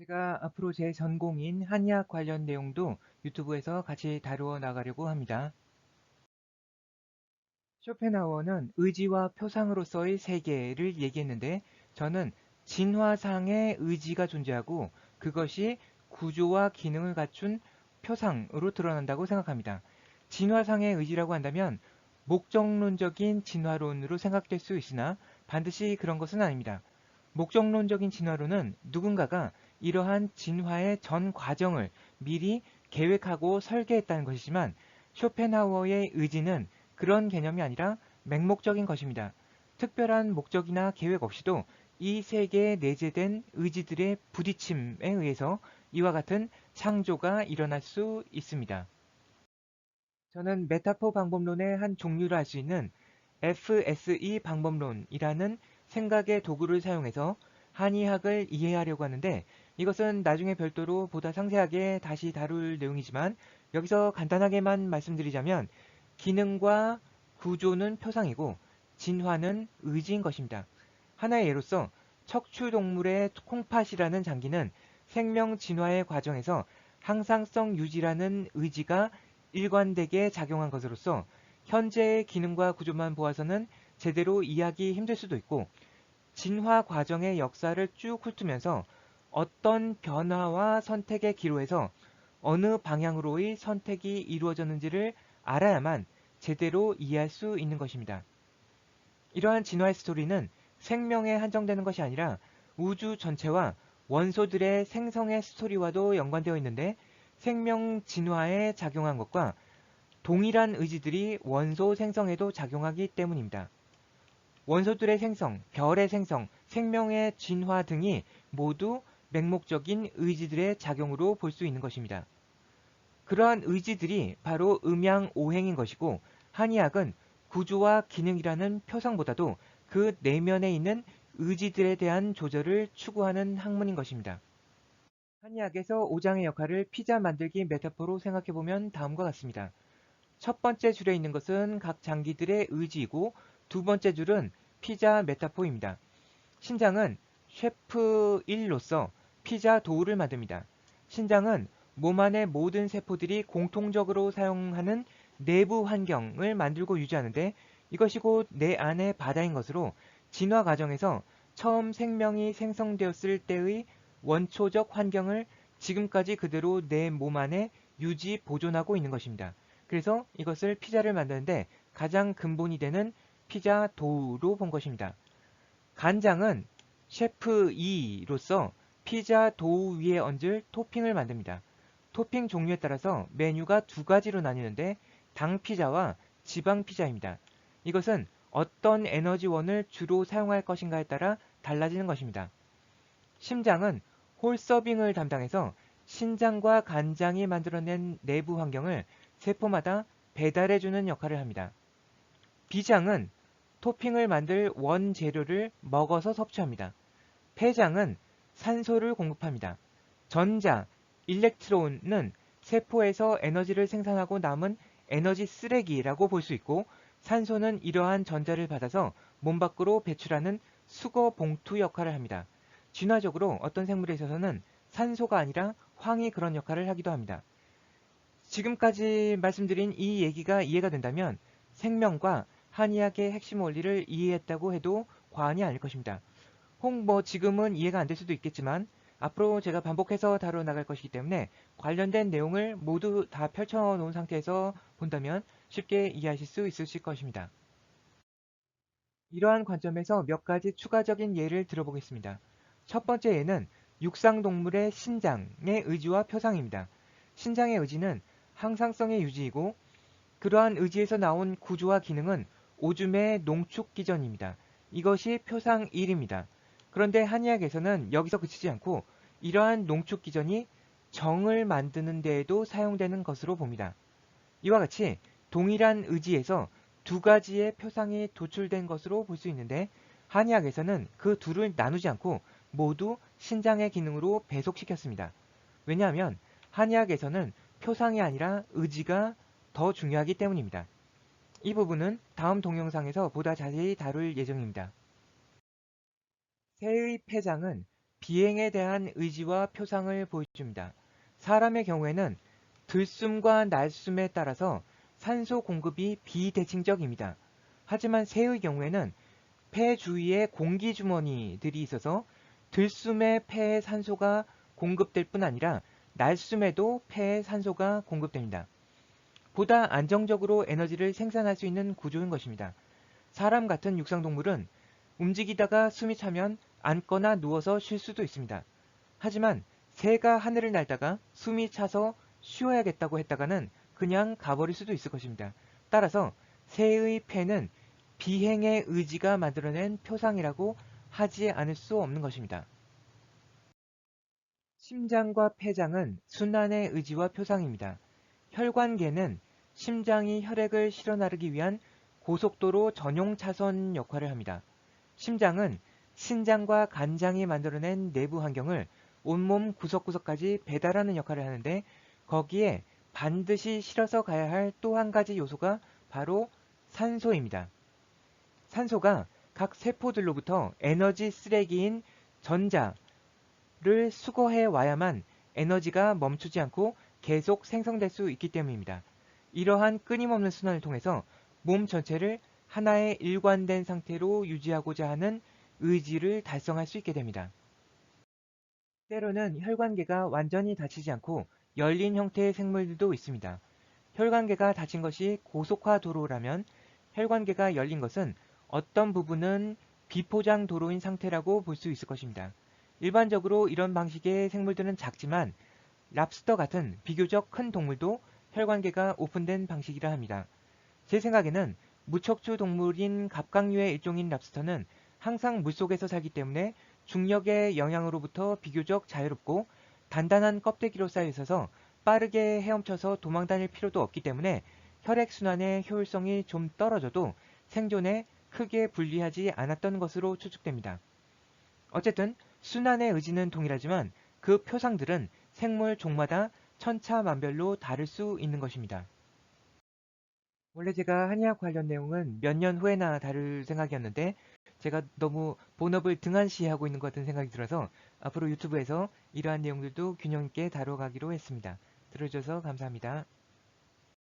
제가 앞으로 제 전공인 한의학 관련 내용도 유튜브에서 같이 다루어 나가려고 합니다. 쇼펜하우어는 의지와 표상으로서의 세계를 얘기했는데 저는 진화상의 의지가 존재하고 그것이 구조와 기능을 갖춘 표상으로 드러난다고 생각합니다. 진화상의 의지라고 한다면 목적론적인 진화론으로 생각될 수 있으나 반드시 그런 것은 아닙니다. 목적론적인 진화론은 누군가가 이러한 진화의 전 과정을 미리 계획하고 설계했다는 것이지만 쇼펜하우어의 의지는 그런 개념이 아니라 맹목적인 것입니다. 특별한 목적이나 계획 없이도 이 세계에 내재된 의지들의 부딪힘에 의해서 이와 같은 창조가 일어날 수 있습니다. 저는 메타포 방법론의 한 종류로 할수 있는 FSE 방법론이라는 생각의 도구를 사용해서 한의학을 이해하려고 하는데 이것은 나중에 별도로 보다 상세하게 다시 다룰 내용이지만 여기서 간단하게만 말씀드리자면 기능과 구조는 표상이고 진화는 의지인 것입니다. 하나의 예로서 척추동물의 콩팥이라는 장기는 생명 진화의 과정에서 항상성 유지라는 의지가 일관되게 작용한 것으로서 현재의 기능과 구조만 보아서는 제대로 이해하기 힘들 수도 있고 진화 과정의 역사를 쭉 훑으면서 어떤 변화와 선택의 기로에서 어느 방향으로의 선택이 이루어졌는지를 알아야만 제대로 이해할 수 있는 것입니다. 이러한 진화의 스토리는 생명에 한정되는 것이 아니라 우주 전체와 원소들의 생성의 스토리와도 연관되어 있는데 생명 진화에 작용한 것과 동일한 의지들이 원소 생성에도 작용하기 때문입니다. 원소들의 생성, 별의 생성, 생명의 진화 등이 모두 맹목적인 의지들의 작용으로 볼 수 있는 것입니다. 그러한 의지들이 바로 음양 오행인 것이고 한의학은 구조와 기능이라는 표상보다도 그 내면에 있는 의지들에 대한 조절을 추구하는 학문인 것입니다. 한의학에서 오장의 역할을 피자 만들기 메타포로 생각해보면 다음과 같습니다. 첫 번째 줄에 있는 것은 각 장기들의 의지이고 두 번째 줄은 피자 메타포입니다. 신장은 셰프 1로서 피자 도우를 만듭니다. 신장은 몸 안의 모든 세포들이 공통적으로 사용하는 내부 환경을 만들고 유지하는데 이것이 곧 내 안의 바다인 것으로 진화 과정에서 처음 생명이 생성되었을 때의 원초적 환경을 지금까지 그대로 내 몸 안에 유지 보존하고 있는 것입니다. 그래서 이것을 피자를 만드는데 가장 근본이 되는 피자 도우로 본 것입니다. 간장은 셰프 2로서 피자 도우 위에 얹을 토핑을 만듭니다. 토핑 종류에 따라서 메뉴가 두 가지로 나뉘는데 당 피자와 지방 피자입니다. 이것은 어떤 에너지원을 주로 사용할 것인가에 따라 달라지는 것입니다. 심장은 홀서빙을 담당해서 신장과 간장이 만들어낸 내부 환경을 세포마다 배달해주는 역할을 합니다. 비장은 토핑을 만들 원재료를 먹어서 섭취합니다. 폐장은 산소를 공급합니다. 전자, 일렉트론은 세포에서 에너지를 생산하고 남은 에너지 쓰레기라고 볼 수 있고 산소는 이러한 전자를 받아서 몸 밖으로 배출하는 수거 봉투 역할을 합니다. 진화적으로 어떤 생물에 있어서는 산소가 아니라 황이 그런 역할을 하기도 합니다. 지금까지 말씀드린 이 얘기가 이해가 된다면 생명과 한의학의 핵심 원리를 이해했다고 해도 과언이 아닐 것입니다. 혹뭐 지금은 이해가 안 될 수도 있겠지만 앞으로 제가 반복해서 다뤄 나갈 것이기 때문에 관련된 내용을 모두 다 펼쳐 놓은 상태에서 본다면 쉽게 이해하실 수 있으실 것입니다. 이러한 관점에서 몇 가지 추가적인 예를 들어보겠습니다. 첫 번째 예는 육상동물의 신장의 의지와 표상입니다. 신장의 의지는 항상성의 유지이고 그러한 의지에서 나온 구조와 기능은 오줌의 농축 기전입니다. 이것이 표상 1입니다. 그런데 한의학에서는 여기서 그치지 않고 이러한 농축기전이 정을 만드는 데에도 사용되는 것으로 봅니다. 이와 같이 동일한 의지에서 두 가지의 표상이 도출된 것으로 볼 수 있는데 한의학에서는 그 둘을 나누지 않고 모두 신장의 기능으로 배속시켰습니다. 왜냐하면 한의학에서는 표상이 아니라 의지가 더 중요하기 때문입니다. 이 부분은 다음 동영상에서 보다 자세히 다룰 예정입니다. 새의 폐장은 비행에 대한 의지와 표상을 보여줍니다. 사람의 경우에는 들숨과 날숨에 따라서 산소 공급이 비대칭적입니다. 하지만 새의 경우에는 폐 주위에 공기 주머니들이 있어서 들숨에 폐에 산소가 공급될 뿐 아니라 날숨에도 폐에 산소가 공급됩니다. 보다 안정적으로 에너지를 생산할 수 있는 구조인 것입니다. 사람 같은 육상동물은 움직이다가 숨이 차면 앉거나 누워서 쉴 수도 있습니다. 하지만 새가 하늘을 날다가 숨이 차서 쉬어야겠다고 했다가는 그냥 가버릴 수도 있을 것입니다. 따라서 새의 폐는 비행의 의지가 만들어낸 표상이라고 하지 않을 수 없는 것입니다. 심장과 폐장은 순환의 의지와 표상입니다. 혈관계는 심장이 혈액을 실어 나르기 위한 고속도로 전용 차선 역할을 합니다. 심장은 신장과 간장이 만들어낸 내부 환경을 온몸 구석구석까지 배달하는 역할을 하는데 거기에 반드시 실어서 가야 할 또 한 가지 요소가 바로 산소입니다. 산소가 각 세포들로부터 에너지 쓰레기인 전자를 수거해 와야만 에너지가 멈추지 않고 계속 생성될 수 있기 때문입니다. 이러한 끊임없는 순환을 통해서 몸 전체를 하나의 일관된 상태로 유지하고자 하는 의지를 달성할 수 있게 됩니다. 때로는 혈관계가 완전히 닫히지 않고 열린 형태의 생물들도 있습니다. 혈관계가 닫힌 것이 고속화 도로라면 혈관계가 열린 것은 어떤 부분은 비포장 도로인 상태라고 볼 수 있을 것입니다. 일반적으로 이런 방식의 생물들은 작지만 랍스터 같은 비교적 큰 동물도 혈관계가 오픈된 방식이라 합니다. 제 생각에는 무척추 동물인 갑각류의 일종인 랍스터는 항상 물속에서 살기 때문에 중력의 영향으로부터 비교적 자유롭고 단단한 껍데기로 쌓여 있어서 빠르게 헤엄쳐서 도망 다닐 필요도 없기 때문에 혈액순환의 효율성이 좀 떨어져도 생존에 크게 불리하지 않았던 것으로 추측됩니다. 어쨌든 순환의 의지는 동일하지만 그 표상들은 생물 종마다 천차만별로 다를 수 있는 것입니다. 원래 제가 한의학 관련 내용은 몇 년 후에나 다룰 생각이었는데 제가 너무 본업을 등한시하고 있는 것 같은 생각이 들어서 앞으로 유튜브에서 이러한 내용들도 균형 있게 다뤄가기로 했습니다. 들어주셔서 감사합니다.